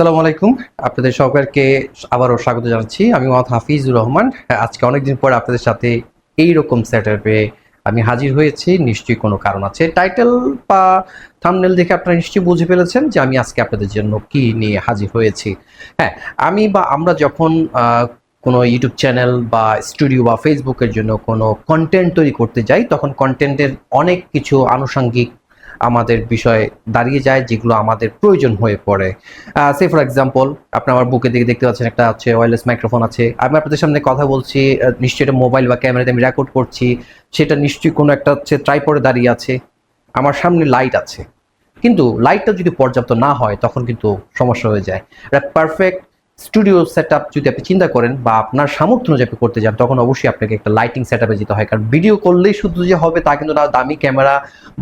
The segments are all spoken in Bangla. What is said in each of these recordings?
আসসালামু আলাইকুম। আপনাদের সকলকে আবারও স্বাগত জানাচ্ছি। আমি মোহাম্মদ হাফিজুর রহমান। আজকে অনেকদিন পর আপনাদের সাথে এই রকম সেটআপে আমি হাজির হয়েছি। নিশ্চয়ই কোনো কারণ আছে। টাইটেল বা থামনেল দেখে আপনারা নিশ্চয়ই বুঝে ফেলেছেন যে আমি আজকে আপনাদের জন্য কি নিয়ে হাজির হয়েছি। হ্যাঁ আমি বা আমরা যখন কোনো ইউটিউব চ্যানেল বা স্টুডিও বা ফেসবুকের জন্য কোনো কন্টেন্ট তৈরি করতে যাই, তখন কন্টেন্টের অনেক কিছু আনুষঙ্গিক আমাদের বিষয়ে দাঁড়িয়ে যায়, যেগুলো আমাদের প্রয়োজন হয়ে পড়ে। সে ফর এক্সাম্পল আপনি আমার বুকের দিকে দেখতে পাচ্ছেন একটা হচ্ছে ওয়্যারলেস মাইক্রোফোন আছে। আমি আপনাদের সামনে কথা বলছি নিশ্চয়ই এটা মোবাইল বা ক্যামেরাতে আমি রেকর্ড করছি। সেটা নিশ্চয়ই কোনো একটা হচ্ছে ট্রাইপডে দাঁড়িয়ে আছে। আমার সামনে লাইট আছে। কিন্তু লাইটটা যদি পর্যাপ্ত না হয়, তখন কিন্তু সমস্যা হয়ে যায়। পারফেক্ট স্টুডিও সেট আপ যদি আপনি চিন্তা করেন বা আপনার সামর্থ্য অনুযায়ী করতে যান, তখন অবশ্যই আপনাকে একটা লাইটিং সেট আপে যেতে হয়। কারণ ভিডিও করলেই শুধু যে হবে তা কিন্তু না, দামি ক্যামেরা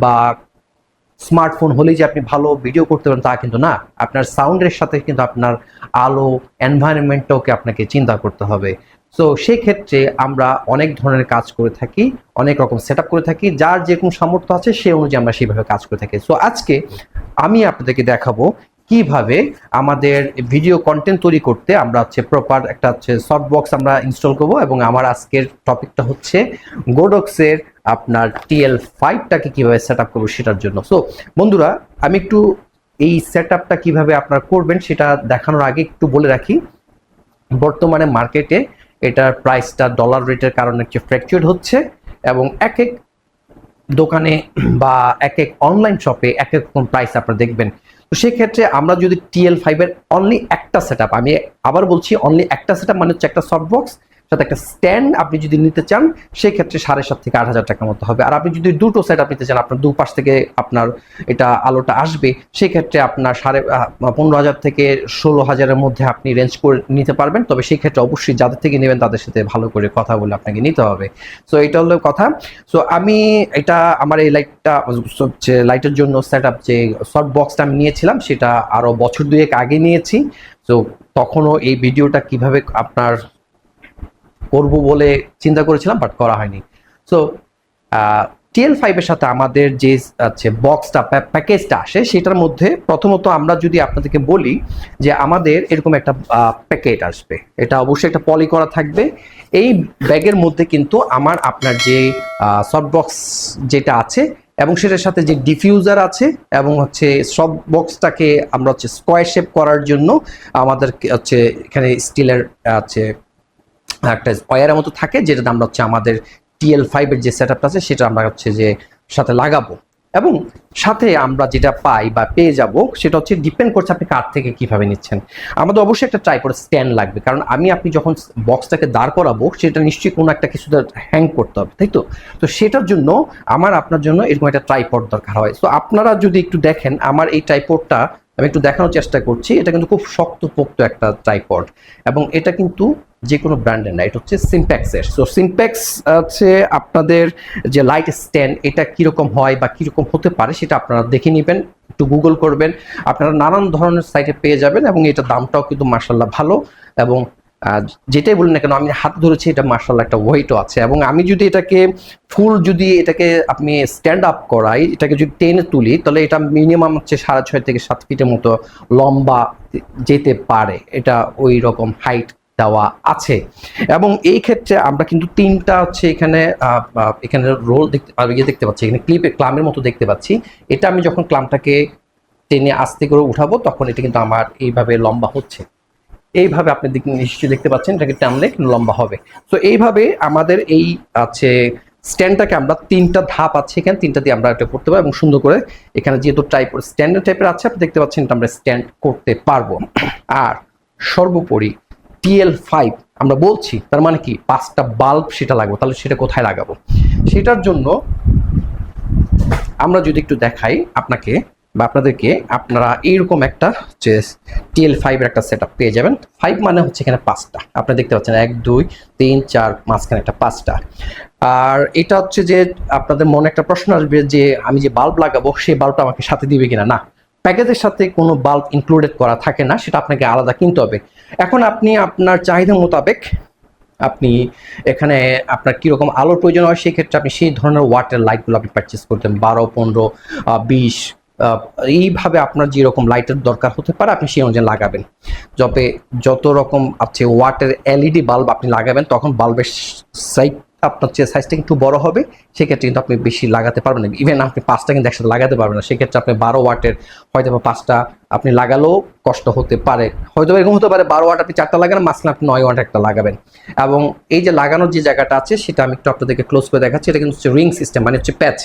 বা স্মার্টফোন হলেই যে আপনি ভালো ভিডিও করতে পারেন, তা কিন্তু না। আপনার সাউন্ডের সাথে কিন্তু আপনার আলো এনভায়রনমেন্টটাকে আপনাকে চিন্তা করতে হবে। সো সেক্ষেত্রে আমরা অনেক ধরনের কাজ করে থাকি, অনেক রকম সেট করে থাকি, যার যে কোনো সামর্থ্য আছে, সে অনুযায়ী আমরা সেইভাবে কাজ করে থাকি। সো আজকে আমি আপনাদেরকে দেখাবো কীভাবে আমাদের ভিডিও কন্টেন্ট তৈরি করতে আমরা হচ্ছে প্রপার একটা হচ্ছে সফট বক্স আমরা ইনস্টল করব এবং আমার আজকের টপিকটা হচ্ছে গোডক্সের আপনার টিএল ফাইভটাকে কীভাবে সেট আপ করব সেটার জন্য। সো বন্ধুরা, আমি একটু এই সেট আপটা কীভাবে আপনার করবেন সেটা দেখানোর আগে একটু বলে রাখি। বর্তমানে মার্কেটে এটার প্রাইসটা ডলার রেটের কারণে হচ্ছে ফ্র্যাকচুয়েট হচ্ছে এবং এক এক দোকানে বা এক এক অনলাইন শপে এক এক রকম প্রাইস আপনারা দেখবেন। তো সেক্ষেত্রে আমরা যদি টিএল ফাইভের অনলি একটা সেট আমি আবার বলছি অনলি একটা সেট মানে হচ্ছে একটা সফট বক্স সাথে একটা স্ট্যান্ড আপনি যদি নিতে চান, সেক্ষেত্রে সাড়ে সাত থেকে আট হাজার টাকার মতো হবে। আর আপনি যদি দুটো সেট নিতে চান, আপনার দুপাশ থেকে আপনার এটা আলোটা আসবে, সেক্ষেত্রে আপনার সাড়ে পনেরো হাজার থেকে ষোলো হাজারের মধ্যে আপনি রেঞ্জ করে নিতে পারবেন। তবে সেই ক্ষেত্রে অবশ্যই যাদের থেকে নেবেন, তাদের সাথে ভালো করে কথা বলে আপনাকে নিতে হবে। সো এটা হলো কথা। সো আমি এটা, আমার এই লাইটটা হচ্ছে লাইটের জন্য সেট আপ যে সফট বক্সটা আমি নিয়েছিলাম, সেটা আরও বছর দুয়েক আগে নিয়েছি। তো তখনও এই ভিডিওটা কীভাবে আপনার করব বলে চিন্তা করেছিলাম বাট করা হয়নি। সো টিএল ফাইভের সাথে আমাদের যে আছে বক্সটা প্যাকেজটা আসে, সেটার মধ্যে প্রথমত আমরা যদি আপনাদেরকে বলি যে আমাদের এরকম একটা প্যাকেট আসবে। এটা অবশ্যই একটা পলি করা থাকবে। এই ব্যাগের মধ্যে কিন্তু আমার আপনার যে সফট বক্স যেটা আছে এবং সেটার সাথে যে ডিফিউজার আছে এবং হচ্ছে সব বক্সটাকে আমরা হচ্ছে স্কোয়ার শেপ করার জন্য আমাদের হচ্ছে এখানে স্টিলের আছে একটা স্কোয়ারের মতো থাকে যেটা আমরা হচ্ছে আমাদের টিএল ফাইভের যে সেট আছে, সেটা আমরা হচ্ছে যে সাথে লাগাবো। এবং সাথে আমরা যেটা পাই বা পেয়ে যাব, সেটা হচ্ছে ডিপেন্ড করছে আপনি কার থেকে কীভাবে নিচ্ছেন। আমাদের অবশ্যই একটা ট্রাইপড স্ট্যান্ড লাগবে, কারণ আমি আপনি যখন বক্সটাকে দাঁড় করাবো, সেটা নিশ্চয়ই কোনো একটা কিছুতে হ্যাং করতে হবে, তাই তো? তো সেটার জন্য আমার, আপনার জন্য এরকম একটা ট্রাইপড দরকার হয়। তো আপনারা যদি একটু দেখেন, আমার এই ট্রাইপডটা আমি একটু দেখানোর চেষ্টা করছি, এটা কিন্তু খুব শক্তপোক্ত একটা ট্রাইপড এবং এটা কিন্তু যে কোনো ব্র্যান্ডের না, এটা হচ্ছে সিম্প্যাক্সের সো সিম্প্যাক্স হচ্ছে আপনাদের যে লাইট স্ট্যান্ড এটা কীরকম হয় বা কীরকম হতে পারে সেটা আপনারা দেখে নেবেন, একটু গুগল করবেন। আপনারা নানান ধরনের সাইটে পেয়ে যাবেন এবং এটা দামটাও কিন্তু মার্শাল্লাহ ভালো এবং যেটাই বলুন না কেন, আমি হাত ধরেছি, এটা মার্শাল্লাহ একটা ওয়েটও আছে এবং আমি যদি এটাকে ফুল যদি এটাকে আপনি স্ট্যান্ড আপ করাই, এটাকে যদি টেনে তুলি, তাহলে এটা মিনিমাম হচ্ছে সাড়ে ছয় থেকে সাত ফিটের মতো লম্বা যেতে পারে। এটা ওই রকম হাইট দেওয়া আছে। এবং এই ক্ষেত্রে আমরা কিন্তু তিনটা হচ্ছে এখানে এখানে রোল দেখতে ইয়ে দেখতে পাচ্ছি। এখানে ক্লিপে ক্লামের মতো দেখতে পাচ্ছি। এটা আমি যখন ক্লামটাকে টেনে আস্তে করে উঠাবো, তখন এটা কিন্তু আমার এইভাবে লম্বা হচ্ছে। এইভাবে আপনি নিশ্চয়ই দেখতে পাচ্ছেন, এটাকে টানলে লম্বা হবে। তো এইভাবে আমাদের এই আছে স্ট্যান্ডটাকে আমরা তিনটা ধাপ আছে এখানে, তিনটা দিয়ে আমরা এটা করতে পারব এবং সুন্দর করে এখানে যেহেতু টাইপ স্ট্যান্ডার্ড টাইপের আছে, আপনি দেখতে পাচ্ছেন এটা আমরা স্ট্যান্ড করতে পারব। আর সর্বোপরি টিএল ফাইভ আমরা বলছি, তার মানে কি? পাঁচটা বাল্ব সেটা লাগবে, তাহলে সেটা কোথায় লাগাবো? সেটার জন্য আমরা যদি একটু দেখাই আপনাকে বা আপনাদেরকে, আপনারা এইরকম একটা যে টিএল ফাইভের একটা সেট পেয়ে যাবেন। ফাইভ মানে হচ্ছে এখানে পাঁচটা। আপনি দেখতে পাচ্ছেন, এক, দুই, তিন, চার, মাঝখানে একটা পাঁচটা। আর এটা হচ্ছে যে আপনাদের মনে একটা প্রশ্ন আসবে যে আমি যে বাল্ব লাগাবো সেই বাল্বটা আমাকে সাথে দিবে কিনা? না। প্যাকেজের সাথে কোনো বাল্ব ইনক্লুডেড করা থাকে না, সেটা আপনাকে আলাদা কিনতে হবে। এখন আপনি আপনার চাহিদা মোতাবেক আপনি এখানে আপনার কীরকম আলোর প্রয়োজন হয়, সেই ক্ষেত্রে আপনি সেই ধরনের ওয়াটার লাইটগুলো আপনি পারচেস করতেন বারো, পনেরো বিশ এইভাবে আপনার যেরকম লাইটের দরকার হতে পারে, আপনি সেই অনুযায়ী লাগাবেন। যবে যত রকম আছে ওয়াটের এলইডি বাল্ব আপনি লাগাবেন, তখন বাল্বের সাইজ আপনার চেয়ে সাইজটা একটু বড় হবে, সেক্ষেত্রে কিন্তু আপনি বেশি লাগাতে পারবেন না। ইভেন আপনি পাঁচটা কিন্তু একসাথে লাগাতে পারবেন না। সেক্ষেত্রে আপনি বারো ওয়াটের হয়তো বা পাঁচটা আপনি লাগালেও কষ্ট হতে পারে। হয়তো এরকম হতে পারে, বারো ওয়াট আপনি চারটা লাগান, মাঝখানে আপনি নয় ওয়াট একটা লাগাবেন। এবং এই যে লাগানোর যে জায়গাটা আছে, সেটা আমি একটু আপনাদেরকে ক্লোজ করে দেখাচ্ছি। এটা কিন্তু হচ্ছে রিং সিস্টেম মানে হচ্ছে প্যাচ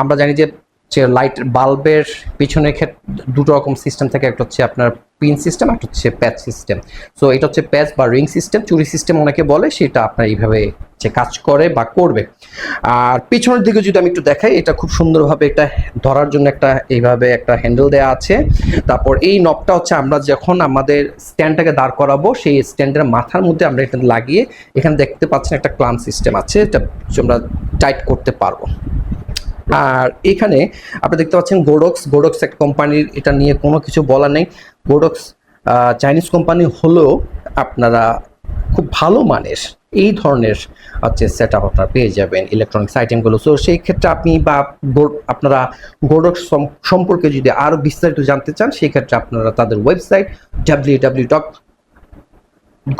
আমরা জানি যে যে লাইট বাল্বের পিছনে ক্ষেত্রে দুটো রকম সিস্টেম থাকে একটা হচ্ছে আপনার পিন সিস্টেম একটা হচ্ছে প্যাচ সিস্টেম সো এটা হচ্ছে প্যাচ বা রিং সিস্টেম চুরি সিস্টেম অনেকে বলে, সেটা আপনার এইভাবে যে কাজ করে বা করবে। আর পিছনের দিকে যদি আমি একটু দেখাই, এটা খুব সুন্দরভাবে এটা ধরার জন্য একটা, এইভাবে একটা হ্যান্ডেল দেওয়া আছে। তারপর এই নবটা হচ্ছে আমরা যখন আমাদের স্ট্যান্ডটাকে দাঁড় করাবো, সেই স্ট্যান্ডের মাথার মধ্যে আমরা এটা লাগিয়ে, এখানে দেখতে পাচ্ছেন একটা ক্লাম সিস্টেম আছে, এটা আমরা টাইট করতে পারব। আর এখানে আপনি দেখতে পাচ্ছেন গোডক্স গোডক্স একটা কোম্পানির, এটা নিয়ে কোনো কিছু বলা নেই। গোডক্স চাইনিজ কোম্পানি হলেও আপনারা খুব ভালো মানের এই ধরনের, হচ্ছে সেট আপ আপনারা পেয়ে যাবেন ইলেকট্রনিক্স আইটেমগুলো সো সেই ক্ষেত্রে আপনি বা আপনারা গোডক্স সম্পর্কে যদি আরও বিস্তারিত জানতে চান, সেই ক্ষেত্রে আপনারা তাদের website W W dot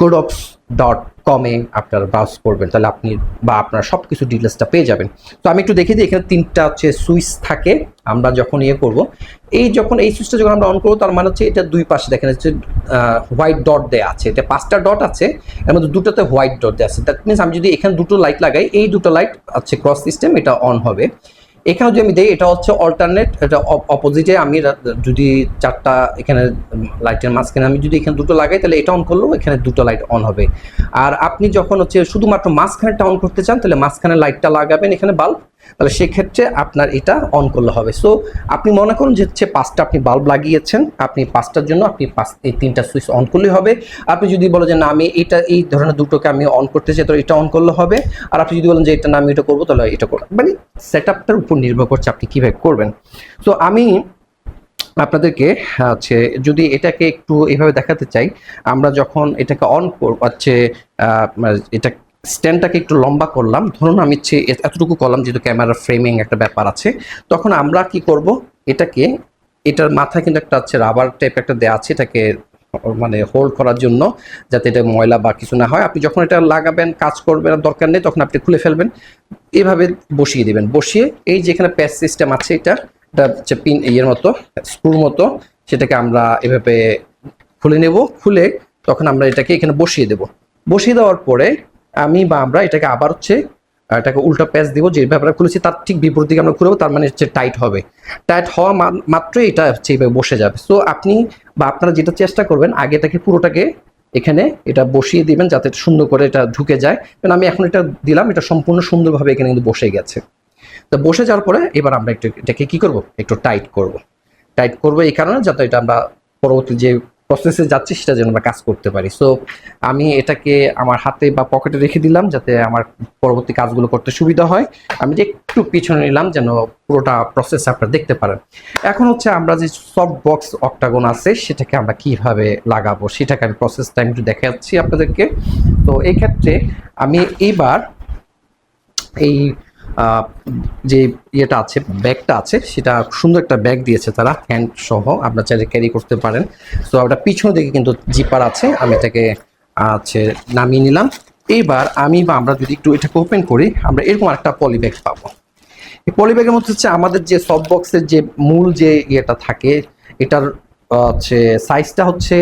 Godox dot কমে আপনারা ব্রাউজ করবেন। তাহলে আপনি বা আপনার সব কিছু ডিটেলসটা পেয়ে যাবেন। তো আমি একটু দেখে দিই, এখানে তিনটা হচ্ছে সুইচ থাকে। আমরা যখন ইয়ে করব, এই যখন, এই সুইচটা যখন আমরা অন করব, তার মানে হচ্ছে এটা দুই পাশে দেখেন, হচ্ছে হোয়াইট ডট দেওয়া আছে। এটা পাঁচটা ডট আছে, এর মধ্যে দুটোতে হোয়াইট ডট দেওয়া আছে। দ্যাট মিনস আমি যদি এখানে দুটো লাইট লাগাই, এই দুটো লাইট আছে ক্রস সিস্টেম এটা অন হবে। এখানে যদি আমি দিই, এটা হচ্ছে অল্টারনেট এটা অপোজিটে আমি যদি চারটা এখানে লাইটের মাঝখানে আমি যদি এখানে দুটো লাগাই, তাহলে এটা অন করলেও এখানে দুটো লাইট অন হবে। আর আপনি যখন হচ্ছে শুধুমাত্র মাঝখানেটা অন করতে চান, তাহলে মাঝখানে লাইটটা লাগাবেন, এখানে বাল্ব তাহলে সেক্ষেত্রে আপনার এটা অন করলে হবে। সো আপনি মনে করুন যে হচ্ছে পাঁচটা আপনি বাল্ব লাগিয়েছেন, আপনি পাঁচটার জন্য আপনি পাঁচ, এই তিনটা সুইচ অন করলেই হবে। আপনি যদি বলেন যে না, আমি এটা, এই ধরনের দুটোকে আমি অন করতে চাই, তাহলে এটা অন করলে হবে। আর আপনি যদি বলেন যে এটা না, আমি এটা করব, তাহলে এটা করব। মানে সেট আপটার উপর নির্ভর করছে আপনি কীভাবে করবেন। তো আমি আপনাদেরকে, হচ্ছে যদি এটাকে একটু এইভাবে দেখাতে চাই, আমরা যখন এটাকে অন হচ্ছে এটা স্ট্যান্ডটাকে একটু লম্বা করলাম। ধরুন আমি হচ্ছে এ- এতটুকু করলাম, যেহেতু ক্যামেরা ফ্রেমিং একটা ব্যাপার আছে। তখন আমরা কি করব? এটাকে, এটার মাথায় কিন্তু একটা হচ্ছে রাবার টাইপ একটা দেওয়া আছে, এটাকে মানে হোল্ড করার জন্য, যাতে এটা ময়লা বা কিছু না হয়। আপনি যখন এটা লাগাবেন, কাজ করবেন দরকার নেই, তখন আপনি খুলে ফেলবেন। এভাবে বসিয়ে দেবেন। বসিয়ে এই যেখানে প্যাচ সিস্টেম আছে, এটা এটা হচ্ছে পিন ইয়ের মতো স্ক্রুর মতো, সেটাকে আমরা এভাবে খুলে নেব। খুলে তখন আমরা এটাকে এখানে বসিয়ে দেব। বসিয়ে দেওয়ার পরে আমি বা আমরা এটাকে আবার হচ্ছে, এটাকে উল্টা প্যাচ দিব, যে ব্যাপারে খুলেছি, তার ঠিক বিপরীত দিকে আমরা খুলবো, তার মানে হচ্ছে টাইট হবে। টাইট হওয়া মাত্রই এটা হচ্ছে এইভাবে বসে যাবে। সো আপনি বা আপনারা যেটা চেষ্টা করবেন, আগে এটাকে পুরোটাকে এখানে এটা বসিয়ে দিবেন, যাতে সুন্দর করে এটা ঢুকে যায়। কারণ আমি এখন এটা দিলাম, এটা সম্পূর্ণ সুন্দরভাবে এখানে কিন্তু বসে গেছে। তো বসে যাওয়ার পরে এবার আমরা একটু, এটাকে কী করব? একটু টাইট করব। টাইট করব এই কারণে, যাতে এটা আমরা পরবর্তী যে প্রসেসে যাচ্ছি, সেটা যেন আমরা কাজ করতে পারি। সো আমি এটাকে আমার হাতে বা পকেটে রেখে দিলাম, যাতে আমার পরবর্তী কাজগুলো করতে সুবিধা হয়। আমি যে একটু পিছনে নিলাম, যেন পুরোটা প্রসেস আপনারা দেখতে পারেন। এখন হচ্ছে আমরা যে সফট বক্স অক্টাগন আছে, সেটাকে আমরা কীভাবে লাগাবো, সেটাকে আমি প্রসেসটা একটু দেখাচ্ছি আপনাদেরকে। তো এই ক্ষেত্রে আমি এইবার এই যে ইয়েটা আছে, ব্যাগটা আছে, সেটা সুন্দর একটা ব্যাগ দিয়েছে তারা হ্যান্ড সহ। আপনার চাইলে ক্যারি করতে পারেন। তো ওটা পিছনের দিকে কিন্তু জিপার আছে, আমি এটাকে, আছে, নামিয়ে নিলাম। এইবার আমি বা আমরা যদি একটু এটাকে ওপেন করি, আমরা এরকম একটা পলি ব্যাগ পাবো। এই পলি ব্যাগের মধ্যে হচ্ছে আমাদের যে সফট বক্সের যে মূল যে ইয়েটা থাকে, এটার, হচ্ছে সাইজটা হচ্ছে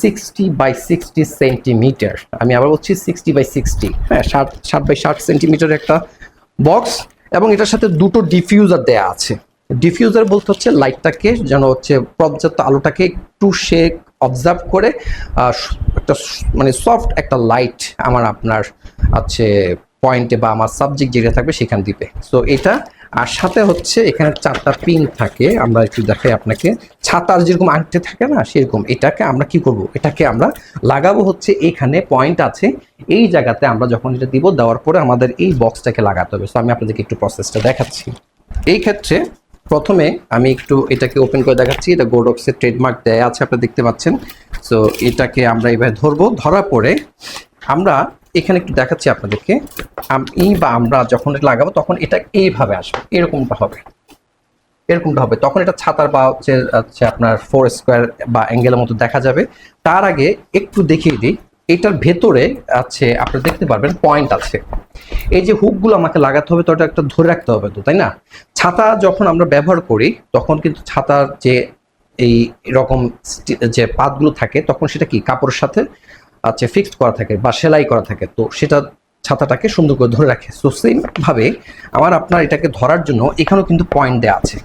সিক্সটি বাই সিক্সটি সেন্টিমিটার আমি আবার বলছি সিক্সটি বাই সিক্সটি হ্যাঁ ষাট ষাট বাই ষাট সেন্টিমিটার একটা বক্স এবং এটার সাথে দুটো ডিফিউজার দেয়া আছে। ডিফিউজার বলতে হচ্ছে লাইটটাকে যেন হচ্ছে পর্যাপ্ত আলোটাকে একটু সে অবজার্ভ করে একটা মানে সফট একটা লাইট আমার আপনার আছে পয়েন্টে বা আমার সাবজেক্ট যেটা থাকবে সেখান দিবে সো এটা আর সাথে হচ্ছে এখানে চারটা পিন থাকে। আমরা একটু দেখাই আপনাকে। ছাতার যেরকম আংটি থাকে না, সেরকম। এটাকে আমরা কি করব? এটাকে আমরা লাগাবো হচ্ছে এখানে পয়েন্ট আছে। এই জায়গাতে আমরা যখন এটা দিব, দেওয়ার পরে আমাদের এই বক্সটাকে লাগাতে হবে। সো আমি আপনাদেরকে একটু প্রসেসটা দেখাচ্ছি। এই ক্ষেত্রে প্রথমে আমি একটু এটাকে ওপেন করে দেখাচ্ছি। এটা গোডক্সের ট্রেডমার্ক দেয়া আছে, আপনারা দেখতে পাচ্ছেন। সো এটাকে আমরা এভাবে ধরবো। ধরার পরে আমরা এখানে একটু দেখাচ্ছি আপনাদেরকে। আমি বা আমরা যখন এটা লাগাবো তখন এটা এইভাবে আসবে। এরকমটা হবে। এরকমটা হবে। তখন এটা ছাতার বা হচ্ছে হচ্ছে আপনার ফোর স্কোয়ার বা অ্যাঙ্গেলের মতো দেখা যাবে। তার আগে একটু দেখিয়ে দিই। এটার ভেতরে আছে আপনি দেখতে পারবেন পয়েন্ট আছে। এই যে হুকগুলো আমাকে লাগাতে হবে, তো ওটা একটা ধরে রাখতে হবে তো, তাই না? ছাতা যখন আমরা ব্যবহার করি, তখন কিন্তু ছাতার যে এই রকম যে পাতগুলো থাকে, তখন সেটা কি? কাপড়ের সাথে আছে ফিক্সড করা থাকে বা সেলাই করা থাকে, তো সেটা ছাতাটাকে সুন্দর করে ধরে রাখে। সো সেম ভাবে আমার আপনার এটাকে ধরার জন্য এখানেও কিন্তু পয়েন্ট দেওয়া আছে।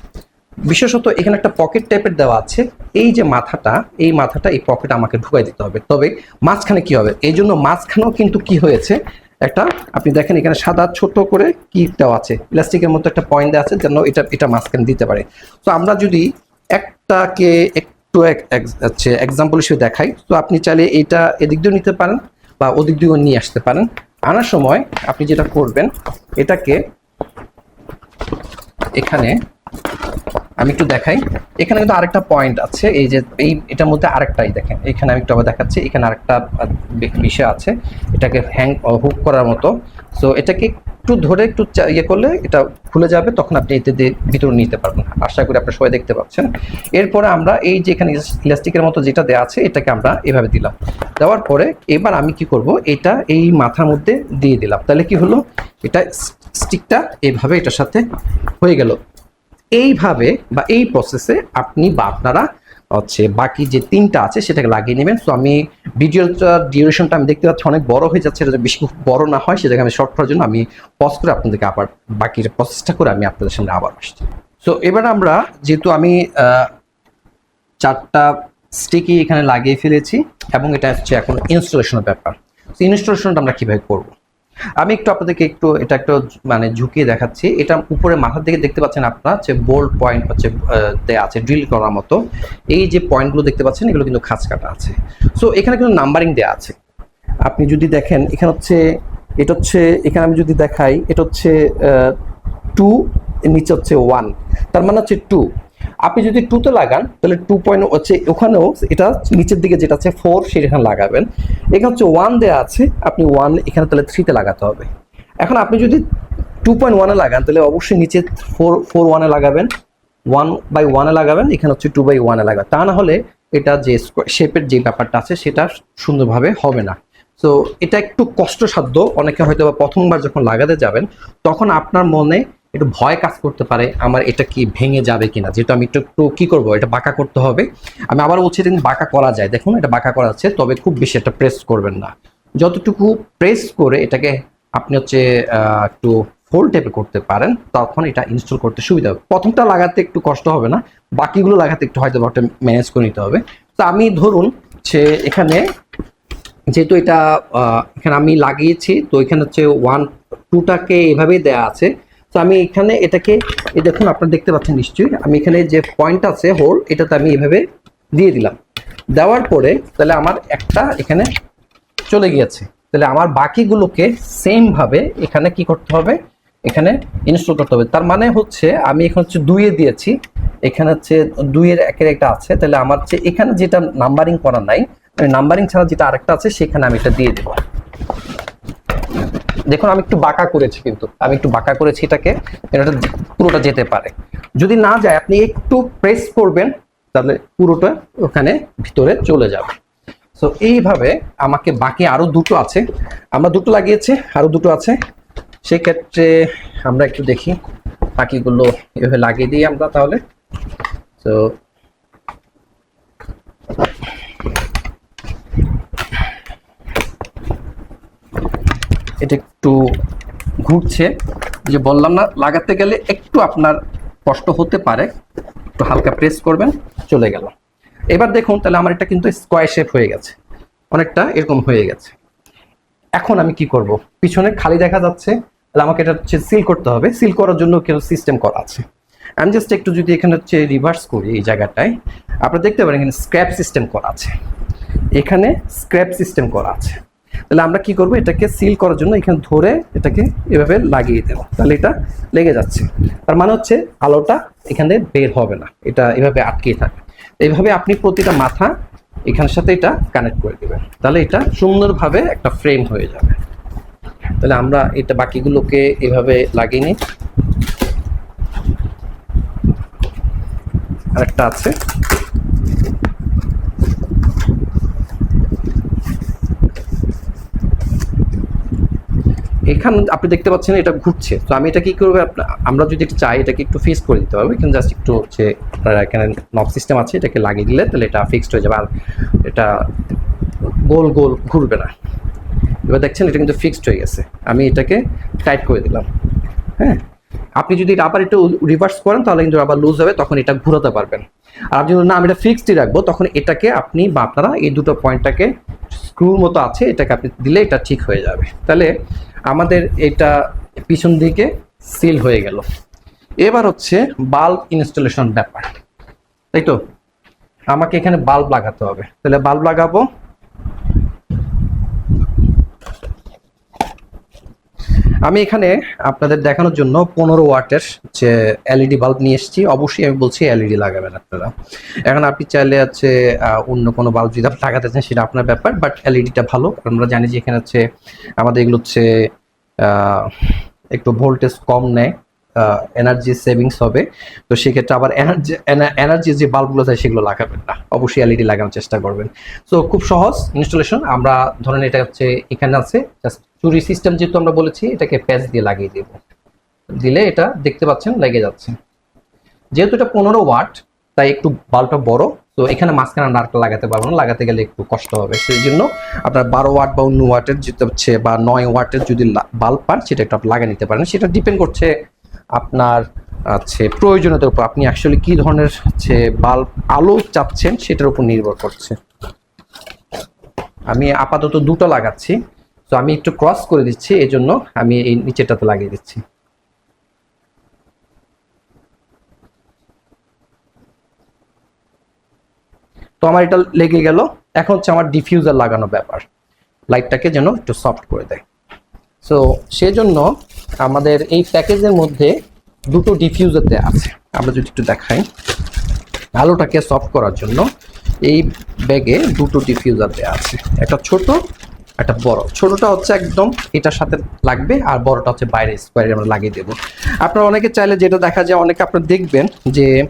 বিশেষত এখানে একটা পকেট টাইপের দেওয়া আছে। এই যে মাথাটা, এই মাথাটা এই পকেটে আমাকে ঢুকাই দিতে হবে। তবে মাঝখানে কি হবে? এই জন্য মাঝখানেও কিন্তু কি হয়েছে? একটা, আপনি দেখেন এখানে সাদা ছোট করে কি দেওয়া আছে? প্লাস্টিকের মতো একটা পয়েন্ট দেওয়া আছে যেন এটা এটা মাঝখানে দিতে পারে। তো আমরা যদি একটাকে একটু এক- এক- হচ্ছে এক্সাম্পল হিসেবে দেখাই। তো আপনি চাইলে এটা এদিক দিয়েও নিতে পারেন বা ওদিক দিয়েও নিয়ে আসতে পারেন। আনার সময় আপনি যেটা করবেন, এটাকে এখানে আমি একটু দেখাই। এখানে কিন্তু আরেকটা পয়েন্ট আছে, এই যে এই এটার মধ্যে আরেকটাই দেখেন। এখানে আমি একটু আবার দেখাচ্ছি, এখানে আরেকটা বিষয় আছে, এটাকে হ্যাং হুক করার মতো। সো এটাকে একটু ধরে একটু ইয়ে করলে এটা খুলে যাবে, তখন আপনি এতে ভিতরে নিতে পারবেন। আশা করি আপনারা সবাই দেখতে পাচ্ছেন। এরপরে আমরা এই যে এখানে ইলাস্টিকের মতো যেটা দেওয়া আছে, এটাকে আমরা এভাবে দিলাম। দেওয়ার পরে এবার আমি কি করব, এটা এই মাথার মধ্যে দিয়ে দিলাম। তাহলে কি হলো, এটা স্টিকটা এভাবে এটার সাথে হয়ে গেল। এইভাবে বা এই প্রসেসে আপনি বা আপনারা হচ্ছে, বাকি যে তিনটা আছে সেটাকে লাগিয়ে নেবেন। সো আমি ভিডিওটা ডিউরেশনটা আমি দেখতে পাচ্ছি অনেক বড় হয়ে যাচ্ছে, এটা বেশি বড় না হয় সেটাকে আমি শর্ট করার জন্য আমি পজ করে আপনাদেরকে আবার বাকি প্রসেসটা করে আমি আপনাদের সামনে আবার আসছি। সো এবার আমরা, যেহেতু আমি চারটা স্টিকি এখানে লাগিয়ে ফেলেছি এবং এটা হচ্ছে এখন ইনস্টলেশনের ব্যাপার। তো ইনস্টলেশনটা আমরা কীভাবে করব? আমি একটু আপনাদেরকে একটু, এটা একটু মানে ঝুঁকিয়ে দেখাচ্ছি। এটা উপরে মাথার দিকে দেখতে পাচ্ছেন আপনারা যে বোল্ড পয়েন্ট হচ্ছে দেয়া আছে ড্রিল করার মতো। এই যে পয়েন্টগুলো দেখতে পাচ্ছেন, এগুলো কিন্তু খাঁজ কাটা আছে। সো এখানে কিন্তু নাম্বারিং দেয়া আছে। আপনি যদি দেখেন, এখানে হচ্ছে, এটা হচ্ছে, এখানে আমি যদি দেখাই, এটা হচ্ছে টু নিচে হচ্ছে ওয়ান তার মানে হচ্ছে টু আপনি যদি টুতে লাগান, তাহলে টু পয়েন্ট হচ্ছে, ওখানেও এটা নিচের দিকে যেটা আছে ফোর সেখানে লাগাবেন। এখানে হচ্ছে ওয়ান দেওয়া আছে, আপনি ওয়ান এখানে তাহলে থ্রিতে লাগাতে হবে। এখন আপনি যদি টু পয়েন্ট ওয়ানে লাগান, তাহলে অবশ্যই নিচে ফোর ফোর ওয়ানে লাগাবেন। ওয়ান বাই ওয়ানে লাগাবেন, এখানে হচ্ছে টু বাই ওয়ানে লাগাবেন। তা না হলে এটা যে শেপের যে ব্যাপারটা আছে, সেটা সুন্দরভাবে হবে না। তো এটা একটু কষ্টসাধ্য। অনেকে হয়তো বা প্রথমবার যখন লাগাতে যাবেন, তখন আপনার মনে একটু ভয় কাজ করতে পারে, আমার এটা কি ভেঙে যাবে কিনা? যেহেতু আমি একটু একটু কি করব? এটা বাঁকা করতে হবে। আমি আবার বলছি, এটা বাঁকা করা যায়। দেখুন, এটা বাঁকা করা আছে, তবে খুব বেশি এটা প্রেস করবেন না। যতটুকু প্রেস করে এটাকে আপনি হচ্ছে একটু ফোল্ড টাইপে করতে পারেন, তখন এটা ইনস্টল করতে সুবিধা হবে। প্রথমটা লাগাতে একটু কষ্ট হবে না, বাকিগুলো লাগাতে একটু হয়তো একটা ম্যানেজ করে নিতে হবে। তো আমি ধরুন যে এখানে, যেহেতু এটা এখানে আমি লাগিয়েছি, তো এখানে হচ্ছে ওয়ান টুটাকে এভাবেই দেয়া আছে। তো আমি এখানে এটাকে, এই দেখুন, আপনারা দেখতে পাচ্ছেন নিশ্চয়ই। আমি এখানে যে পয়েন্ট আছে হোল এটাতে আমি এভাবে দিয়ে দিলাম। দেওয়ার পরে, তাহলে আমার একটা এখানে চলে গিয়েছে। তাহলে আমার বাকিগুলোকে সেম ভাবে এখানে কি করতে হবে? এখানে ইনস্টল করতে হবে। তার মানে হচ্ছে, আমি এখানে হচ্ছে দুইয়ে দিয়েছি। এখানে হচ্ছে দুইয়ের একের একটা আছে। তাহলে আমার হচ্ছে এখানে যেটা নাম্বারিং করা নাই নাম্বারিং ছাড়া যেটা আরেকটা আছে, সেখানে আমি এটা দিয়ে দেবো। দেখুন, আমি একটু বাঁকা করেছি কিন্তু। আমি একটু বাঁকা করেছি এটাকে, এটা পুরোটা যেতে পারে। যদি না যায়, আপনি একটু প্রেস করবেন, তাহলে পুরোটা ওখানে ভিতরে চলে যাবে। সো এইভাবে আমাকে বাকি আরও দুটো আছে। আমরা দুটো লাগিয়েছি, আরও দুটো আছে। সেক্ষেত্রে আমরা একটু দেখি, বাকিগুলো এভাবে লাগিয়ে দিই আমরা তাহলে। তো এটা একটু ঘুরছে। যে বললাম না, লাগাতে গেলে একটু আপনার কষ্ট হতে পারে। একটু হালকা প্রেস করবেন, চলে গেল। এবার দেখুন, তাহলে আমার এটা কিন্তু স্কোয়ার শেপ হয়ে গেছে। অনেকটা এরকম হয়ে গেছে। এখন আমি কি করব? পিছনে খালি দেখা যাচ্ছে। তাহলে আমাকে এটা হচ্ছে সিল করতে হবে। সিল করার জন্য কিছু সিস্টেম করা আছে। আমি জাস্ট একটু যদি এখানে হচ্ছে রিভার্স করি এই জায়গাটায়, আপনারা দেখতে পারেন এখানে স্ক্র্যাপ সিস্টেম করা আছে। এখানে স্ক্র্যাপ সিস্টেম করা আছে। তাহলে আমরা কি করব? এটাকে সিল করার জন্য এখানে ধরে এটাকে এভাবে লাগিয়ে দেব। তাহলে এটা লেগে যাচ্ছে। তার মানে হচ্ছে আলোটা এখানে বের হবে না। এটা এভাবে আটকেই থাকে। এইভাবে আপনি প্রতিটা মাথা এখানের সাথে এটা কানেক্ট করে দেবেন। তাহলে এটা সুন্দরভাবে একটা ফ্রেম হয়ে যাবে। তাহলে আমরা এটা বাকিগুলোকে এভাবে লাগিয়ে নিই। আরেকটা আছে। এখানে আপনি দেখতে পাচ্ছেন এটা ঘুরছে। তো আমি এটা কি করব? আমরা যদি এটা চাই, এটাকে একটু ফিক্স করে দিতে পারব। এখানে জাস্ট একটু হচ্ছে এখানে নব সিস্টেম আছে, এটাকে লাগিয়ে দিলে তাহলে এটা ফিক্সড হয়ে যাবে। আর এটা গোল গোল ঘুরবে না। এবার দেখছেন, এটা কিন্তু ফিক্সড হয়ে গেছে। আমি এটাকে টাইট করে দিলাম। হ্যাঁ? আপনি যদি আবার একটু রিভার্স করেন, তাহলে কিন্তু আবার লুজ হবে, তখন এটা ঘুরাতে পারবেন। আর আপনি যদি, না, আমি এটা ফিক্সডই রাখব, তখন এটাকে আপনি বা আপনারা এই দুটো পয়েন্টটাকে স্ক্রুর মতো আছে, এটাকে আপনি দিলে এটা ঠিক হয়ে যাবে। তাহলে আমাদের এটা পিছন দিকে সিল হয়ে গেল। এবার হচ্ছে বাল্ব ইনস্টলেশন ব্যাপার। তাই তো? আমাকে এখানে বাল্ব লাগাতে হবে। তাহলে বাল্ব লাগাবো। আমি এখানে আপনাদের দেখানোর জন্য পনেরো ওয়াটের যে এলইডি বাল্ব নিয়ে এসেছি। অবশ্যই আমি বলছি এলইডি লাগাবেন আপনারা। এখন আপনি চাইলে হচ্ছে অন্য কোনো বাল্ব যদি আপনি লাগাতে চান, সেটা আপনার ব্যাপার বাট এলইডিটা ভালো। আমরা জানি যে এখানে হচ্ছে, আমাদের এগুলো হচ্ছে একটু ভোল্টেজ কম নেয়। এনার্জি সেভিংস হবে। তো সেক্ষেত্রে আবার এনার্জি এনার্জি যে বাল্বগুলো চাই সেগুলো লাগাবেন না। অবশ্যই এলইডি লাগানোর চেষ্টা করবেন। সো খুব সহজ ইনস্টলেশন আমরা ধরেন এটা হচ্ছে এখানে আছে। জাস্ট চুরি সিস্টেম যেহেতু আমরা বলেছি, এটাকে প্যাচ দিয়ে লাগিয়ে দেব। দিলে এটা দেখতে পাচ্ছেন, লেগে যাচ্ছে। যেহেতু এটা পনেরো ওয়াট তাই একটু বাল্বটা বড়। তো এখানে মাঝখানে আরেকটা লাগাতে পারব না। লাগাতে গেলে একটু কষ্ট হবে। সেই জন্য আপনার বারো ওয়াট বা অন্য ওয়াটের যেটা হচ্ছে বা নয় ওয়াটের যদি বাল্ব পান, সেটা একটু আপনি লাগিয়ে নিতে পারেন। সেটা ডিপেন্ড করছে আপনার আছে প্রয়োজনীয়তার উপর আপনি অ্যাকচুয়ালি কি ধরনের, হচ্ছে বাল্ব আলো চাচ্ছেন সেটার উপর নির্ভর করছে। আমি আপাতত দুটো লাগাচ্ছি, তো আমি একটু ক্রস করে দিচ্ছি এই জন্য আমি এই নিচেটাতে লাগিয়ে দিচ্ছি। তো আমার এটা লেগে গেল। এখন হচ্ছে আমার ডিফিউজার লাগানো ব্যাপার। লাইটটাকে যেন একটু সফট করে দেয়। সো সেজন্য আমাদের এই প্যাকেজের মধ্যে দুটো ডিফিউজার দেওয়া আছে। আমরা যদি একটু দেখাই। আলোটাকে সফট করার জন্য এই ব্যাগে দুটো ডিফিউজার দেওয়া আছে। একটা ছোট, একটা বড়। ছোটটা হচ্ছে একদম এটার সাথে লাগবে আর বড়টা হচ্ছে বাইরে স্কোয়ারে আমরা লাগিয়ে দেবো। আপনারা অনেকে চাইলে যেটা দেখা যায়, অনেকে আপনারা দেখবেন যে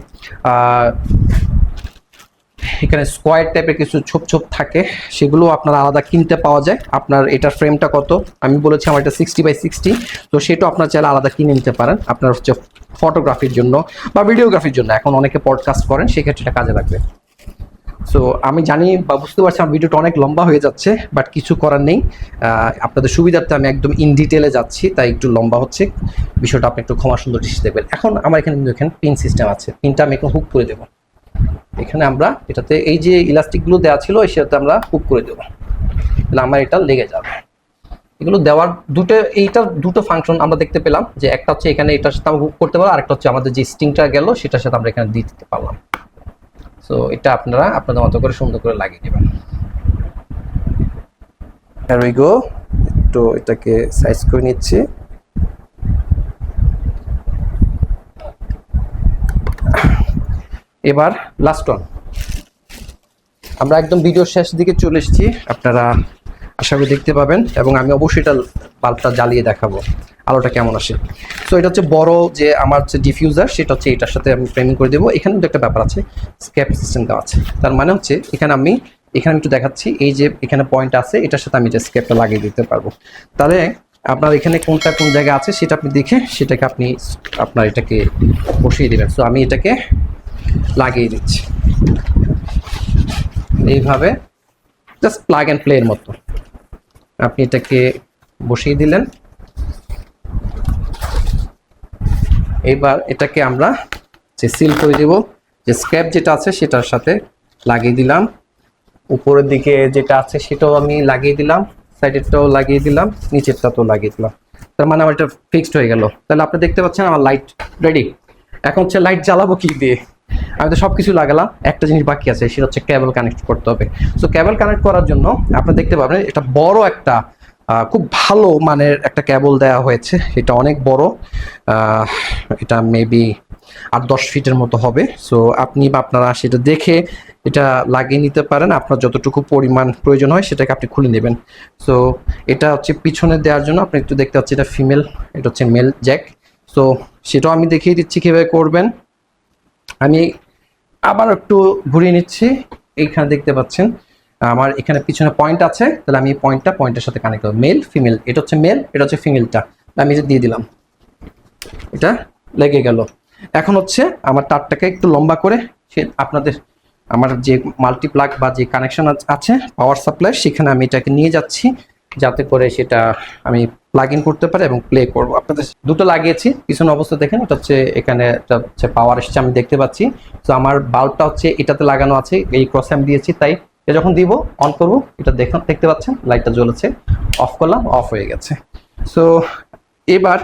এখানে স্কোয়ার টাইপের কিছু ছোপ ছোপ থাকে, সেগুলো আপনার আলাদা কিনতে পাওয়া যায়। আপনার এটার ফ্রেমটা কত? আমি বলেছি আমার এটা সিক্সটি বাই সিক্সটি তো সেটাও আপনার চাইলে আলাদা কিনে নিতে পারেন আপনার হচ্ছে ফটোগ্রাফির জন্য বা ভিডিওগ্রাফির জন্য। এখন অনেকে পডকাস্ট করেন, সেক্ষেত্রে এটা কাজে লাগবে। সো আমি জানি বা বুঝতে পারছি আমার ভিডিওটা অনেক লম্বা হয়ে যাচ্ছে বাট কিছু করার নেই। আপনাদের সুবিধার্থে আমি একদম ইন ডিটেলে যাচ্ছি, তাই একটু লম্বা হচ্ছে। বিষয়টা আপনি একটু ক্ষমা সুন্দর দৃষ্টি দেখবেন। এখন আমার এখানে এখানে পিন সিস্টেম আছে। পিনটা আমি এখন হুক করে দেবো। এখানে আমরা এটাতে এই যে ইলাস্টিকগুলো দেওয়া ছিল সেটাতে আমরা হুক করে দেবো। তাহলে আমার এটা লেগে যাবে। এগুলো দেওয়ার দুটো এইটার দুটো ফাংশন আমরা দেখতে পেলাম যে একটা হচ্ছে এখানে এটার সাথে আমরা হুক করতে পারব আরেকটা হচ্ছে আমাদের যে স্টিংটা গেল, সেটার সাথে আমরা এখানে দিয়ে দিতে পারলাম। সো এটা আপনারা আপনাদের মতো করে সুন্দর করে লাগিয়ে দেবেন go. একটু এটাকে সাইজ করে নিচ্ছি। এবার লাস্ট ওয়ান আমরা একদম ভিডিও শেষ দিকে চলে এসেছি। আপনারা আশা করি দেখতে পাবেন এবং আমি অবশ্যই এটা বাল্বটা জ্বালিয়ে দেখাবো। আলোটা কেমন আসে। সো এটা হচ্ছে বড় যে আমার যে ডিফিউজার সেটা হচ্ছে এটার সাথে আমি ফ্রেমিং করে দেবো। এখানে একটা ব্যাপার আছে স্ক্যাপ সিস্টেম দেওয়া আছে। তার মানে হচ্ছে, এখানে আমি, এখানে একটু দেখাচ্ছি, এই যে এখানে পয়েন্ট আছে, এটার সাথে আমি যে স্ক্যাপটা লাগিয়ে দিতে পারব। তাহলে, আপনার এখানে কোনটা কোন জায়গায় আছে, সেটা আপনি দেখে, সেটাকে আপনি, আপনার এটাকে বসিয়ে দেবেন। সো আমি এটাকে লাগিয়ে দিচ্ছি। এইভাবে জাস্ট প্লাগ অ্যান্ড প্লে এর মতো। আপনি এটাকে বসিয়ে দিলেন। এবার এটাকে আমরা যে সিল করে দেব, যে স্ক্র্যাপ যেটা আছে সেটার সাথে লাগিয়ে দিলাম। উপরের দিকে যেটা আছে সেটাও আমি লাগিয়ে দিলাম সাইডেরটাও লাগিয়ে দিলাম, নিচেরটাতেও লাগিয়ে দিলাম। তার মানে আমার এটা ফিক্সড হয়ে গেল। তাহলে আপনি দেখতে পাচ্ছেন আমার লাইট রেডি এখন হচ্ছে লাইট জ্বালাবো কি দিয়ে? আমি তো সব কিছু লাগালাম, একটা জিনিস বাকি আছে, সেটা হচ্ছে ক্যাবল কানেক্ট করতে হবে। সো ক্যাবল কানেক্ট করার জন্য আপনি দেখতে পাবেন, এটা বড় একটা খুব ভালো মানের একটা ক্যাবল দেওয়া হয়েছে। এটা অনেক বড় এটা মেবি আট দশ ফিটের মতো হবে। সো আপনি বা আপনারা সেটা দেখে এটা লাগিয়ে নিতে পারেন। আপনার যতটুকু পরিমাণ প্রয়োজন হয়, সেটাকে আপনি খুলে নেবেন। সো এটা হচ্ছে পিছনে দেওয়ার জন্য, আপনি একটু দেখতে পাচ্ছি এটা ফিমেল এটা হচ্ছে মেল জ্যাক সো সেটাও আমি দেখিয়ে দিচ্ছি কীভাবে করবেন। আমি আবার একটু ঘুরিয়ে নিচ্ছি। এইখানে দেখতে পাচ্ছেন, আমার এখানে পিছনে পয়েন্ট আছে, তাহলে আমি পয়েন্টটা পয়েন্টের সাথে কানেক্ট করব। মেল ফিমেল এটা হচ্ছে মেল এটা হচ্ছে ফিমেলটা আমি যে দিয়ে দিলাম, এটা লেগে গেল। এখন হচ্ছে আমার তারটাকে একটু লম্বা করে, সে আপনাদের, আমার যে মাল্টিপ্লাগ বা যে কানেকশন আছে পাওয়ার সাপ্লাই সেখানে আমি এটাকে নিয়ে যাচ্ছি। যাতে করে সেটা আমি প্লাগ ইন করতে পারি এবং প্লে করব। আপনাদের দুটো লাগিয়েছি, পিছনে অবস্থা দেখেন, এটা হচ্ছে এখানে এটা হচ্ছে পাওয়ার এসেছে, আমি দেখতে পাচ্ছি। তো আমার বাল্বটা হচ্ছে এটাতে লাগানো আছে, এই ক্রসে আমি দিয়েছি, তাই এটা যখন দিব অন করব, এটা দেখুন, দেখতে পাচ্ছেন লাইটটা জ্বলেছে অফ করলাম অফ হয়ে গেছে। সো এবার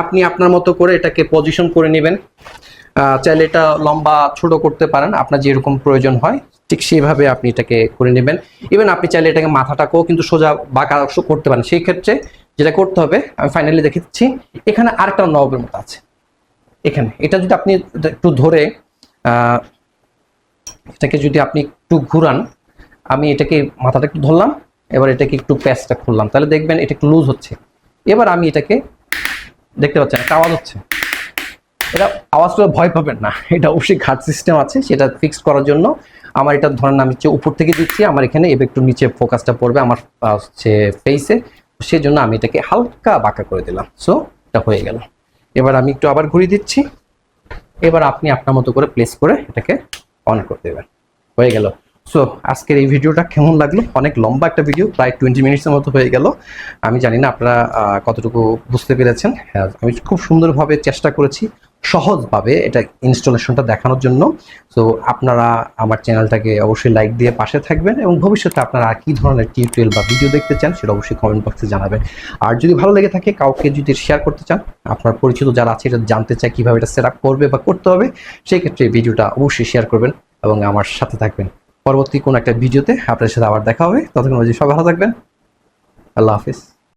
আপনি আপনার মতো করে এটাকে পজিশন করে নেবেন। চাইলে এটা লম্বা ছোট করতে পারেন। আপনার যেরকম প্রয়োজন হয়, ঠিক সেইভাবে আপনি এটাকে করে নেবেন। ইভেন আপনি চাইলে এটাকে মাথাটাকেও কিন্তু সোজা বাঁকা করতে পারেন। সেই ক্ষেত্রে যেটা করতে হবে, আমি ফাইনালি দেখে দিচ্ছি এখানে আরেকটা নবের মতো আছে। এখানে, এটা যদি আপনি একটু ধরে এটাকে যদি আপনি একটু ঘুরান, আমি এটাকে মাথাটা একটু ধরলাম, এবার এটাকে একটু প্যাচটা খুললাম। তাহলে দেখবেন এটা একটু লুজ হচ্ছে। এবার আমি এটাকে দেখতে পাচ্ছেন, একটা আওয়াজ হচ্ছে। এটা আওয়াজ করে ভয় পাবেন না। এটা অবশ্যই ঘাট সিস্টেম আছে, সেটা ফিক্স করার জন্য। আমার এটা ধরেন আমি হচ্ছে উপর থেকে দিচ্ছি, আমার এখানে এবার একটু নিচে ফোকাসটা পড়বে আমার হচ্ছে ফেসে সেই জন্য আমি এটাকে হালকা বাঁকা করে দিলাম। সো এটা হয়ে গেল। এবার আমি একটু আবার ঘুরিয়ে দিচ্ছি। এবার আপনি আপনার মতো করে প্লেস করে এটাকে অন করে দেবেন। হয়ে গেল। সো আজকের এই ভিডিওটা কেমন লাগল? অনেক লম্বা একটা ভিডিও প্রায় টোয়েন্টি মিনিটসের মতো হয়ে গেল। আমি জানি না আপনারা কতটুকু বুঝতে পেরেছেন। হ্যাঁ আমি খুব সুন্দরভাবে চেষ্টা করেছি। সহজভাবে এটা ইনস্টলেশনটা দেখানোর জন্য। সো আপনারা আমার চ্যানেলটাকে অবশ্যই লাইক দিয়ে পাশে থাকবেন এবং ভবিষ্যতে আপনারা আর কী ধরনের টিউটোরিয়াল বা ভিডিও দেখতে চান সেটা অবশ্যই কমেন্ট বক্সে জানাবেন। আর যদি ভালো লেগে থাকে, কাউকে যদি শেয়ার করতে চান, আপনার পরিচিত যারা আছে এটা জানতে চায় কীভাবে এটা সেট করবে বা করতে হবে, সেই ক্ষেত্রে ভিডিওটা অবশ্যই শেয়ার করবেন এবং আমার সাথে থাকবেন। পরবর্তী কোনো একটা ভিডিওতে আপনাদের সাথে আবার দেখা হবে। ততক্ষণ সবাই ভালো থাকবেন। আল্লাহ হাফিজ।